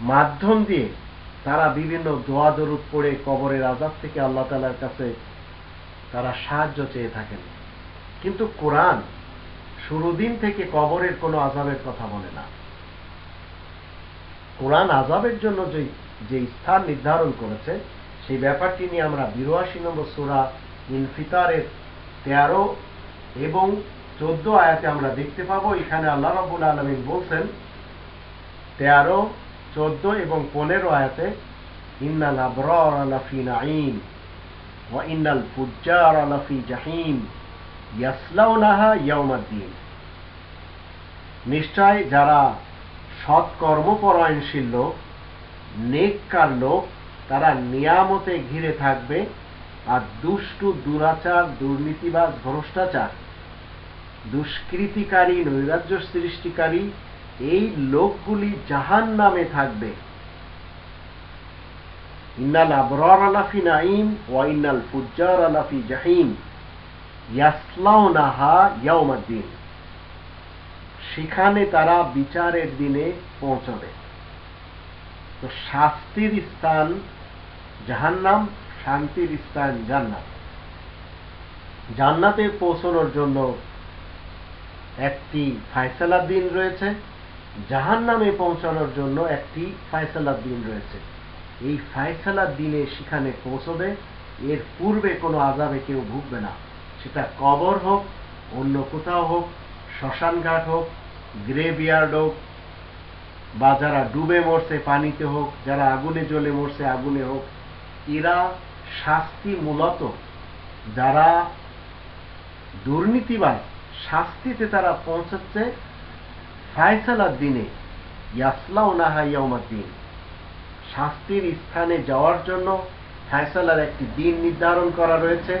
মাধ্যম দিয়ে তারা বিভিন্ন দোয়া দরুদ পড়ে কবরের আজাব থেকে আল্লাহ তালার কাছে তারা সাহায্য চেয়ে থাকেন। কিন্তু কোরআন শুরুদিন থেকে কবরের কোনো আজাবের কথা বলে না। কোরআন আজাবের জন্য যে যে স্থান নির্ধারণ করেছে, সেই ব্যাপারটি নিয়ে আমরা বিরাশি নম্বর সুরা ইনফিতারের তেরো এবং চোদ্দ আয়াতে আমরা দেখতে পাবো। এখানে আল্লাহ রাবুল আলমিন বলছেন, তেরো চোদ্দ এবং পনেরো আয়াতে, ইন্নাল আবরার আলাফি নাঈম ওয়া ইন্নাল ফুজ্জার আলাফি জাহিম ইয়াসলাউনাহা ইয়াউমাদ্দিন নিশ্চয় যারা সৎ কর্মপরায়ণশীল লোক, নেককার লোক, তারা নিয়ামতে ঘিরে থাকবে আর দুষ্টু, দুরাচার, দুর্নীতিবাজ, ভ্রষ্টাচার, দুষ্কৃতিকারী, নৈরাজ্য সৃষ্টিকারী এই লোকগুলি জাহান নামে থাকবে। ইন্নাল আবরার আলাফি নাইম ওয়া ইন্নাল ফুজ্জার আলাফি জাহিম ইয়াসলাউনাহা ইয়াউমাদ্দিন। সেখানে তারা বিচারের দিনে পৌঁছবে। তো শাস্তির স্থান জাহান্নাম, শান্তির স্থান জান্নাত। জান্নাতে পৌঁছানোর জন্য একটি ফায়সালার দিন রয়েছে। জাহান নামে পৌঁছানোর জন্য একটি ফায়সালার দিন রয়েছে। এই ফায়সালার দিনে সেখানে পৌঁছবে, এর পূর্বে কোনো আজাবে কেউ ভুগবে না। সেটা কবর হোক, অন্য কোথাও হোক, শ্মশানঘাট হোক, গ্রেভিয়ার্ড হোক, বা যারা ডুবে মরছে পানিতে হোক, যারা আগুনে জ্বলে মরছে আগুনে হোক, এরা শাস্তি মূলত যারা দুর্নীতিবাজ, শাস্তিতে তারা পৌঁছাচ্ছে ফায়সালার দিনে ইয়াসলাও নাহা ইয়াউমাদ্দিন। শাস্তির স্থানে যাওয়ার জন্য ফায়সালার একটি দিন নির্ধারণ করা রয়েছে।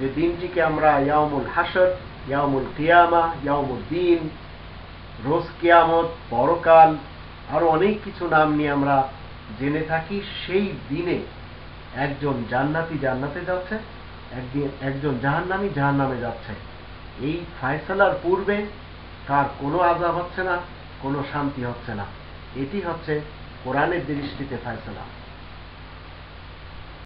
যে দিনটিকে আমরা ইয়ামুল হাসর ইয়ামুল কিয়ামা ইয়ামুল দিন রোজ কিয়ামত, পরকাল, আরও অনেক কিছু নাম নিয়ে আমরা জেনে থাকি। সেই দিনে একজন জান্নাতি জান্নাতে যাচ্ছে, একদিন একজন জাহান্নামি জাহান্নামে যাচ্ছে। এই ফায়সালার পূর্বে তার কোনো আজাব হচ্ছে না কোনো শান্তি হচ্ছে না। এটি হচ্ছে কোরআনের দৃষ্টিতে ফায়সালা।